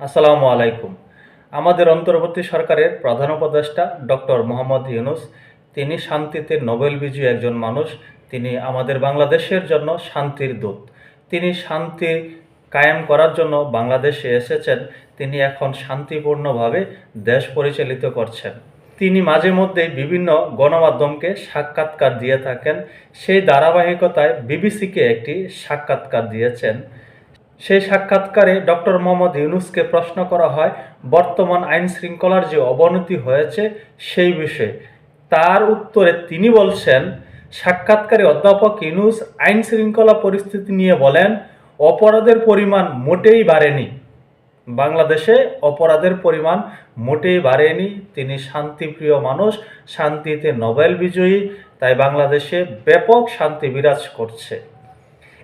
আসসালামু আলাইকুম। আমাদের অন্তর্বর্তী সরকারের প্রধান উপদেষ্টা ডক্টর মোহাম্মদ ইউনুস, তিনি শান্তিতে নোবেল বিজয়ী একজন মানুষ, তিনি আমাদের বাংলাদেশের জন্য শান্তির দূত। তিনি শান্তি কায়েম করার জন্য বাংলাদেশে এসেছেন, তিনি এখন শান্তিপূর্ণভাবে দেশ পরিচালিত করছেন। তিনি মাঝে মধ্যে বিভিন্ন গণমাধ্যমকে সাক্ষাৎকার দিয়ে থাকেন, সেই ধারাবাহিকতায় বিবিসিকে একটি সাক্ষাৎকার দিয়েছেন। সেই সাক্ষাৎকারে ডক্টর মোহাম্মদ ইউনুসকে প্রশ্ন করা হয়, বর্তমান আইন শৃঙ্খলার যে অবনতি হয়েছে সেই বিষয়ে। তার উত্তরে তিনি বলছেন, সাক্ষাৎকারে অধ্যাপক ইউনুস আইন শৃঙ্খলা পরিস্থিতি নিয়ে বলেন, অপরাধের পরিমাণ মোটেই বাড়েনি। বাংলাদেশে অপরাধের পরিমাণ মোটেই বাড়েনি। তিনি শান্তিপ্রিয় মানুষ, শান্তিতে নোবেল বিজয়ী, তাই বাংলাদেশে ব্যাপক শান্তি বিরাজ করছে।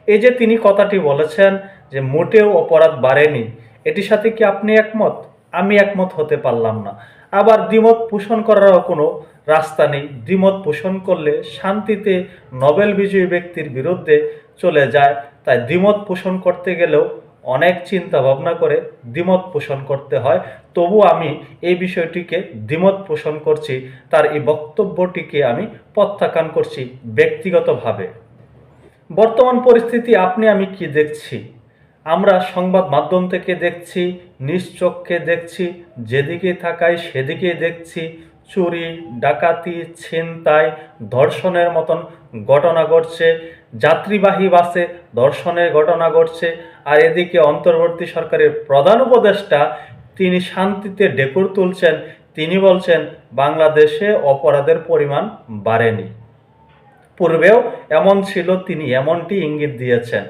এই যে তিনি কথাটি বলেছেন যে মোটেও অপরাধ বাড়েনি। এটির সাথে কি আপনি একমত? আমি একমত হতে পারলাম না। আবার দ্বিমত পোষণ করারও কোনো রাস্তা নেই। দ্বিমত পোষণ করলে শান্তিতে নোবেল বিজয়ী ব্যক্তির বিরুদ্ধে চলে যায়। তাই দ্বিমত পোষণ করতে গেলেও অনেক চিন্তা ভাবনা করে দ্বিমত পোষণ করতে হয়। তবু আমি এই বিষয়টিকে দ্বিমত পোষণ করছি, তার এই বক্তব্যটিকে আমি প্রত্যাখ্যান করছি ব্যক্তিগতভাবে। বর্তমান পরিস্থিতি আপনি আমি কি দেখছি? আমরা সংবাদ মাধ্যম থেকে দেখছি চোখকে দেখছি, যেদিকে থাকায় সেদিকে দেখছি, চুরি, ডাকাতি, ছিনতাই, ধর্ষণের মতন ঘটনা ঘটছে, যাত্রীবাহী বাসে ধর্ষণের ঘটনা ঘটছে, আর এদিকে অন্তর্বর্তী সরকারের প্রধান উপদেষ্টা, তিনি শান্তিতে ডেকুর তুলছেন, তিনি বলছেন, বাংলাদেশে অপরাধের পরিমাণ বাড়েনি। পূর্বেও এমন ছিল, তিনি এমনটি ইঙ্গিত দিয়েছেন।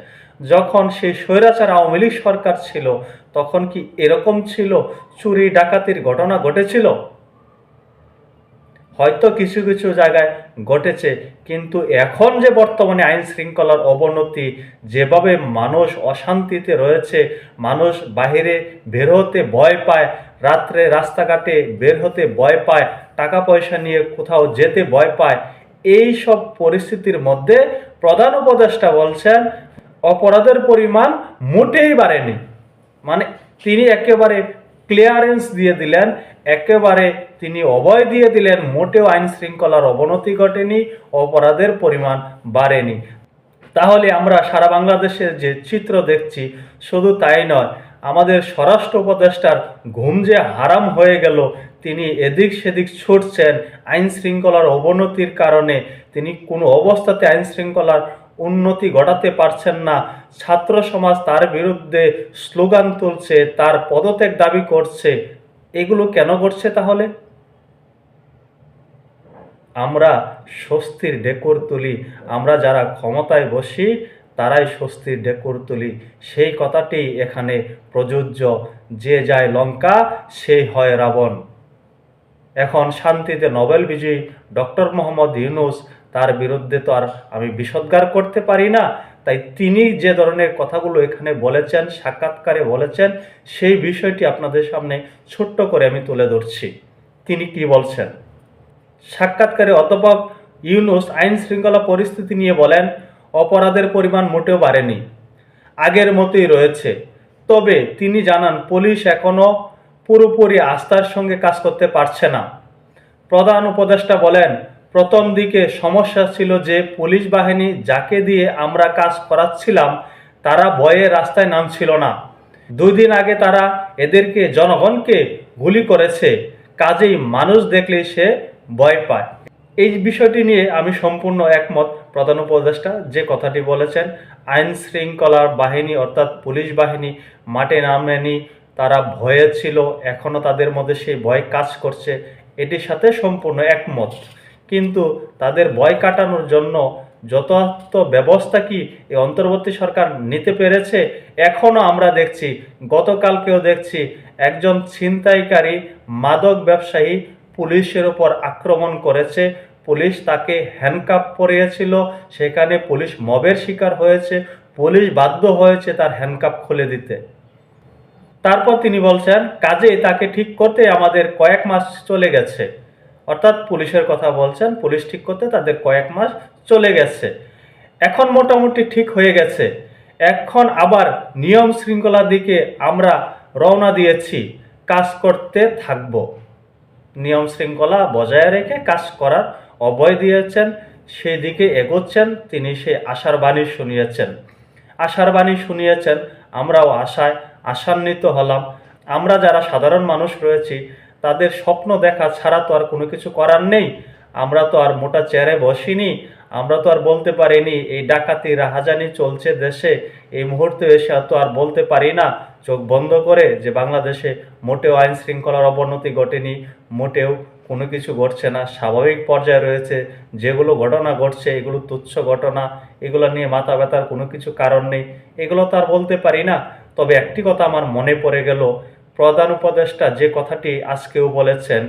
যখন সেই স্বৈরাচার আওয়ামী লীগ সরকার ছিল, তখন কি এরকম ছিল? চুরি, ডাকাতির ঘটনা ঘটেছিল? হয়তো কিছু কিছু জায়গায় ঘটেছে, কিন্তু এখন যে বর্তমানে আইন শৃঙ্খলার অবনতি, যেভাবে মানুষ অশান্তিতে রয়েছে, মানুষ বাহিরে বের হতে ভয় পায়, রাত্রে রাস্তাঘাটে বের হতে ভয় পায় টাকা পয়সা নিয়ে কোথাও যেতে ভয় পায় এই সব পরিস্থিতির মধ্যে প্রধান উপদেষ্টা বলছেন অপরাধের পরিমাণ মোটেই বাড়েনি। মানে তিনি একেবারে ক্লিয়ারেন্স দিয়ে দিলেন, একেবারে তিনি অভয় দিয়ে দিলেন, মোটেও আইন শৃঙ্খলার অবনতি ঘটেনি, অপরাধের পরিমাণ বাড়েনি। তাহলে আমরা সারা বাংলাদেশের যে চিত্র দেখছি, শুধু তাই নয়, আমাদের স্বরাষ্ট্র উপদেষ্টার ঘুম যে হারাম হয়ে গেল, তিনি এদিক সেদিক ছুটছেন, আইন শৃঙ্খলার অবনতির কারণে তিনি কোনো অবস্থাতে আইন শৃঙ্খলার উন্নতি ঘটাতে পারছেন না। ছাত্র সমাজ তার বিরুদ্ধে স্লোগান তুলছে, তার পদত্যাগ দাবি করছে। এগুলো কেন করছে তাহলে? আমরা স্বস্তির ডেকর তুলি। আমরা যারা ক্ষমতায় বসি, তারাই স্বস্তির ডেকর তুলি। সেই কথাটি এখানে প্রযোজ্য। যে যায় লঙ্কা সেই হয় রাবণ। এখন শান্তিতে নোবেল বিজয়ী ডক্টর মোহাম্মদ ইউনুস তার বিরুদ্ধে তো আর আমি বিষোদ্গার করতে পারি না। তাই তিনি যে ধরনের কথাগুলো এখানে বলেছেন, সাক্ষাৎকারে বলেছেন, সেই বিষয়টি আপনাদের সামনে ছোট্ট করে আমি তুলে ধরছি। তিনি কি বলছেন? সাক্ষাৎকারে অধ্যাপক ইউনুস আইন শৃঙ্খলা পরিস্থিতি নিয়ে বলেন, অপরাধের পরিমাণ মোটেও বাড়েনি। আগের মতোই রয়েছে। তবে তিনি জানান, পুলিশ এখনও পুরোপুরি আস্থার সঙ্গে কাজ করতে পারছে না। প্রধান উপদেষ্টা বলেন প্রথম দিকে সমস্যা ছিল যে পুলিশ বাহিনী যাকে দিয়ে আমরা কাজ করাচ্ছিলাম, তারা ভয়ে রাস্তায় নামছিল না। দুই দিন আগে তারা এদেরকে, জনগণকে গুলি করেছে। কাজেই মানুষ দেখলে সে ভয় পায়। এই বিষয়টি নিয়ে আমি সম্পূর্ণ একমত। প্রধান উপদেষ্টা যে কথাটি বলেছেন, আইন শৃঙ্খলার বাহিনী অর্থাৎ পুলিশ বাহিনী মাঠে নামেনি, তারা ভয়ে ছিল এখনও তাদের মধ্যে সেই ভয় কাজ করছে। এটির সাথে সম্পূর্ণ একমত। কিন্তু তাদের ভয় কাটানোর জন্য যথার্থ ব্যবস্থা কি এই অন্তর্বর্তী সরকার নিতে পেরেছে? এখনও আমরা দেখছি, গতকালকেও দেখছি একজন ছিনতাইকারী মাদক ব্যবসায়ী পুলিশের ওপর আক্রমণ করেছে। পুলিশ তাকে হ্যান্ডকাপ পরিয়েছিল, সেখানে পুলিশ মবের শিকার হয়েছে, পুলিশ বাধ্য হয়েছে তার হ্যান্ডকাপ খুলে দিতে। তারপর তিনি বলছেন কাজে তাকে ঠিক করতে আমাদের কয়েক মাস চলে গেছে। অর্থাৎ পুলিশের কথা বলছেন, পুলিশ ঠিক করতে তাদের কয়েক মাস চলে গেছে। এখন মোটামুটি ঠিক হয়ে গেছে। এখন আবার নিয়ম শৃঙ্খলার দিকে আমরা রওনা দিয়েছি, কাজ করতে থাকব। নিয়ম শৃঙ্খলা বজায় রেখে কাজ করার অভয় দিয়েছেন, সেই দিকে এগোচ্ছেন, তিনি সে আশার বাণী শুনিয়েছেন। আশার বাণী শুনিয়েছেন, আমরাও আশায় আশান্বিত হলাম। আমরা যারা সাধারণ মানুষ রয়েছি তাদের স্বপ্ন দেখা ছাড়া তো আর কোনো কিছু করার নেই। আমরা তো আর মোটা চেয়ারে বসিনি, আমরা তো আর বলতে পারিনি, এই ডাকাতি রাহাজানি চলছে দেশে, এই মুহূর্তে এসে তো আর বলতে পারি না। চোখ বন্ধ করে যে বাংলাদেশে মোটেও আইন শৃঙ্খলার অবনতি ঘটেনি, মোটেও কোনো কিছু ঘটছে না। স্বাভাবিক পর্যায়ে রয়েছে, যেগুলো ঘটনা ঘটছে, এগুলো তুচ্ছ ঘটনা, এগুলো নিয়ে মাথা ব্যথার কোনো কিছু কারণ নেই। এগুলো তো আর বলতে পারি না। তবে একটি কথা আমার মনে পড়ে গেল প্রধান উপদেষ্টা যে কথাটি আজকেও বলেছেন,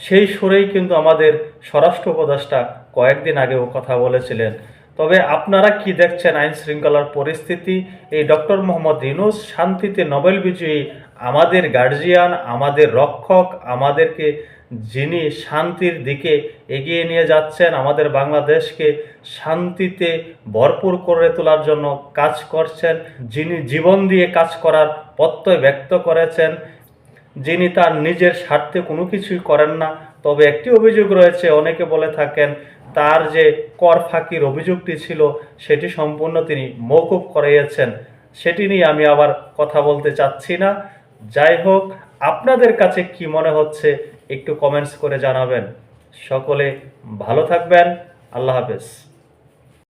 সেই সুরেই কিন্তু আমাদের স্বরাষ্ট্র উপদেষ্টা কয়েকদিন আগেও কথা বলেছিলেন। তবে আপনারা কি দেখছেন আইন শৃঙ্খলার পরিস্থিতি? এই ডক্টর মোহাম্মদ ইউনুস শান্তিতে নোবেল বিজয়ী, আমাদের গার্জিয়ান, আমাদের রক্ষক, আমাদেরকে যিনি শান্তির দিকে এগিয়ে নিয়ে যাচ্ছেন, আমাদের বাংলাদেশকে শান্তিতে ভরপুর করে তোলার জন্য কাজ করছেন, যিনি জীবন দিয়ে কাজ করার প্রত্যয় ব্যক্ত করেছেন, যিনি তার নিজের স্বার্থে কোনো কিছুই করেন না। তবে একটি অভিযোগ রয়েছে, অনেকে বলে থাকেন, তার যে কর ফাঁকির অভিযোগটি ছিল, সেটি সম্পূর্ণ তিনি মৌকুব করিয়েছেন। সেটি নিয়ে আমি আবার কথা বলতে চাচ্ছি না। যাই হোক, আপনাদের কাছে কি মনে হচ্ছে, একটু কমেন্টস করে জানাবেন। সকলে ভালো থাকবেন। আল্লাহ হাফেজ।